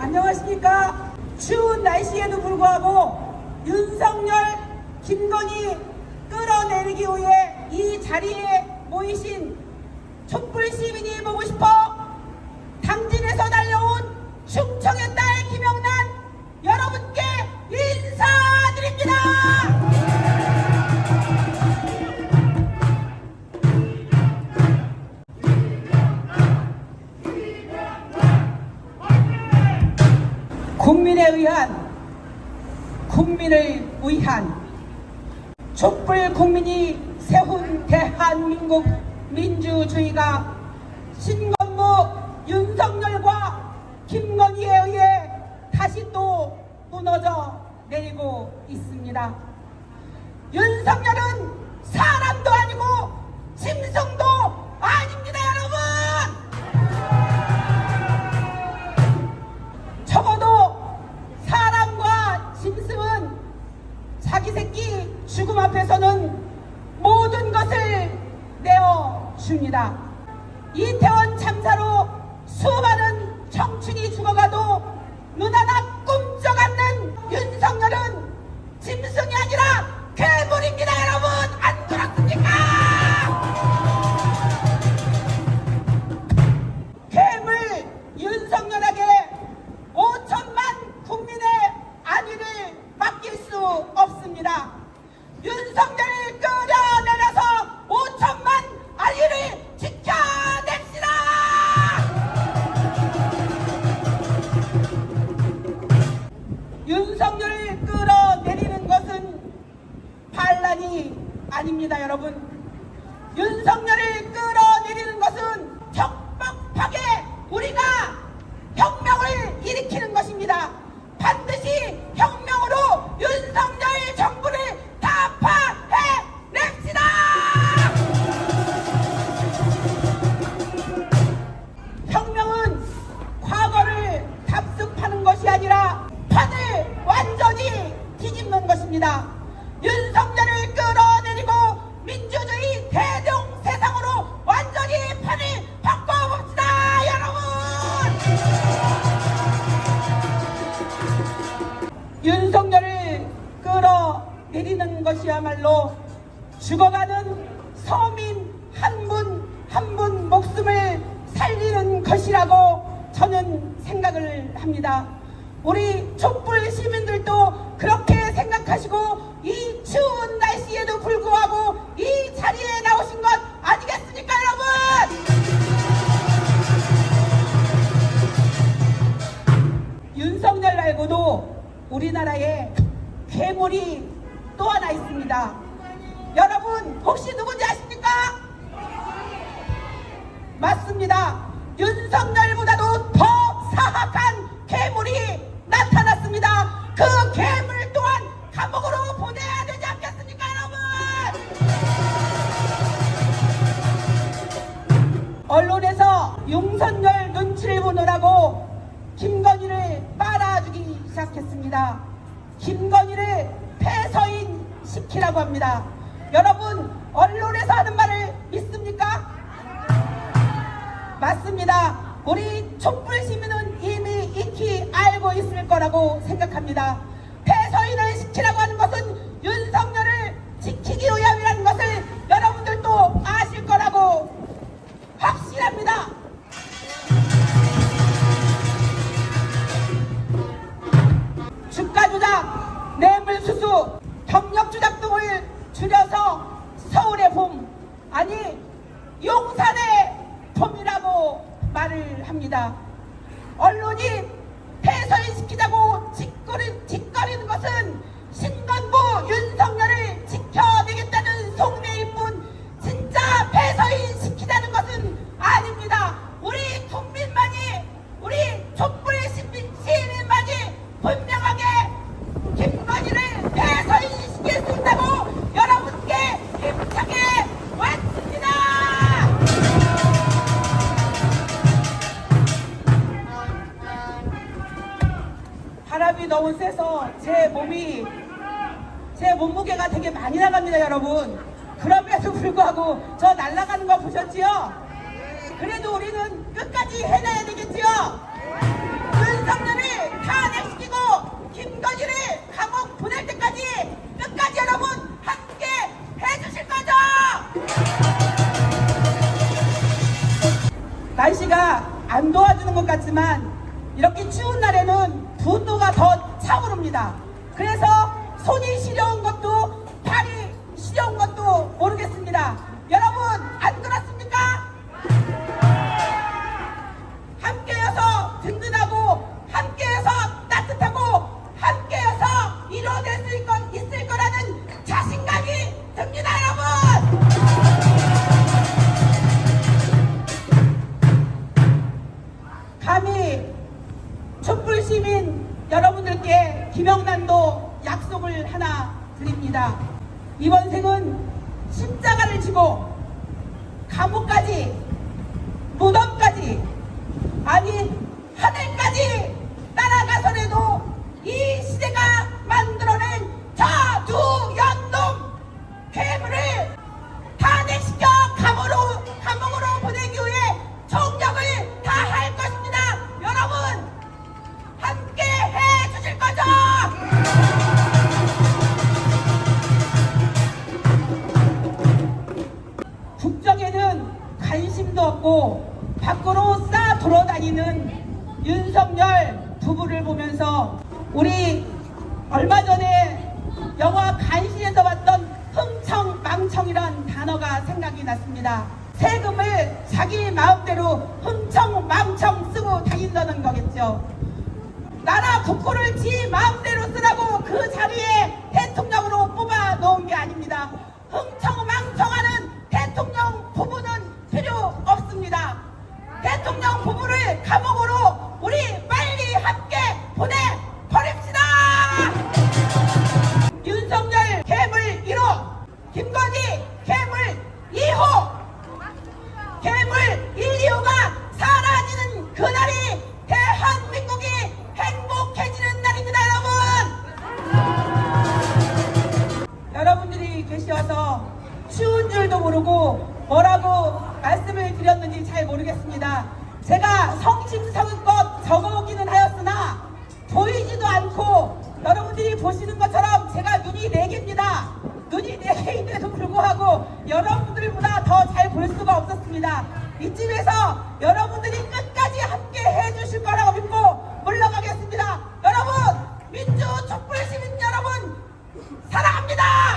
안녕하십니까. 추운 날씨에도 불구하고 윤석열, 김건희 끌어내리기 위해 이 자리에 모이신 촛불 시민이 보고 싶어 국민에 의한 국민을 위한 촛불 국민이 세운 대한민국 민주주의가 신건무 윤석열과 김건희에 의해 다시 또 무너져 내리고 있습니다. 윤석열은 사람도 아니고 짐승 앞에서는 모든 것을 내어 줍니다. 이태원 참사로 수많은 청춘이 죽어가도 눈 하나 끌어내리는 것이야말로 죽어가는 서민 한 분 한 분 목숨을 살리는 것이라고 저는 생각을 합니다. 우리 촛불 시민들도 그렇게 생각하시고 이 추운 날씨에도 불구하고 이 자리에 나오신 것 아니겠습니까, 여러분? 윤석열 말고도 우리나라에 괴물이 또 하나 있습니다. 여러분 혹시 누군지 아십니까? 맞습니다. 윤석열보다도 더 사악한 괴물이 나타났습니다. 그 괴물 또한 감옥으로 보내야 되지 않겠습니까, 여러분? 언론에서 윤석열 눈치를 보느라고 김건희를 빨아주기 시작했습니다. 김건희를 폐서인 시키라고 합니다. 여러분, 언론에서 하는 말을 믿습니까? 맞습니다. 우리 촛불 시민은 이미 익히 알고 있을 거라고 생각합니다. 폐서인을 시키라고 하는 언론이 폐쇄시키자고 짓거리, 짓거리는 것은 신건부 윤석열을 지켜내겠다는 진 바람이 너무 세서 제 몸이 제 몸무게가 되게 많이 나갑니다 여러분 그럼에도 불구하고 저 날아가는 거 보셨지요? 그래도 우리는 끝까지 해내야 되겠지요? 윤석열을 탄핵시키고 김건희를 감옥 보낼 때까지 끝까지 여러분 함께 해주실 거죠? 날씨가 안 도와주는 것 같지만 이렇게 추운 날에는 분노가 더 차오릅니다. 그래서 손이 시려운 것도 발이 시려운 것도 모르겠습니다. 여러분 안 그렇습니까? 함께여서 든든하고 함께여서 따뜻하고 함께여서 이루어낼 수 있- 있을 거라는 자신감이 듭니다 여러분 감히 시민 여러분들께 김영란도 약속을 하나 드립니다. 이번 생은 십자가를 지고 감옥까지 무덤까지 싸 돌아다니는 윤석열 부부를 보면서 우리 얼마 전에 영화 간신에서 봤던 흥청 망청이란 단어가 생각이 났습니다. 세금을 자기 마음대로 흥청 망청 쓰고 다닌다는 거겠죠. 나라 국호를 지 마음대로 쓰라고 그 자리에 대통령으로 뽑아 놓은 게 아닙니다. 제가 성심성의껏 적어오기는 하였으나 보이지도 않고 여러분들이 보시는 것처럼 제가 눈이 4개입니다. 눈이 4개인데도 불구하고 여러분들보다 더 잘 볼 수가 없었습니다. 이쯤에서 여러분들이 끝까지 함께 해주실 거라고 믿고 물러가겠습니다. 여러분 민주 촛불 시민 여러분 사랑합니다.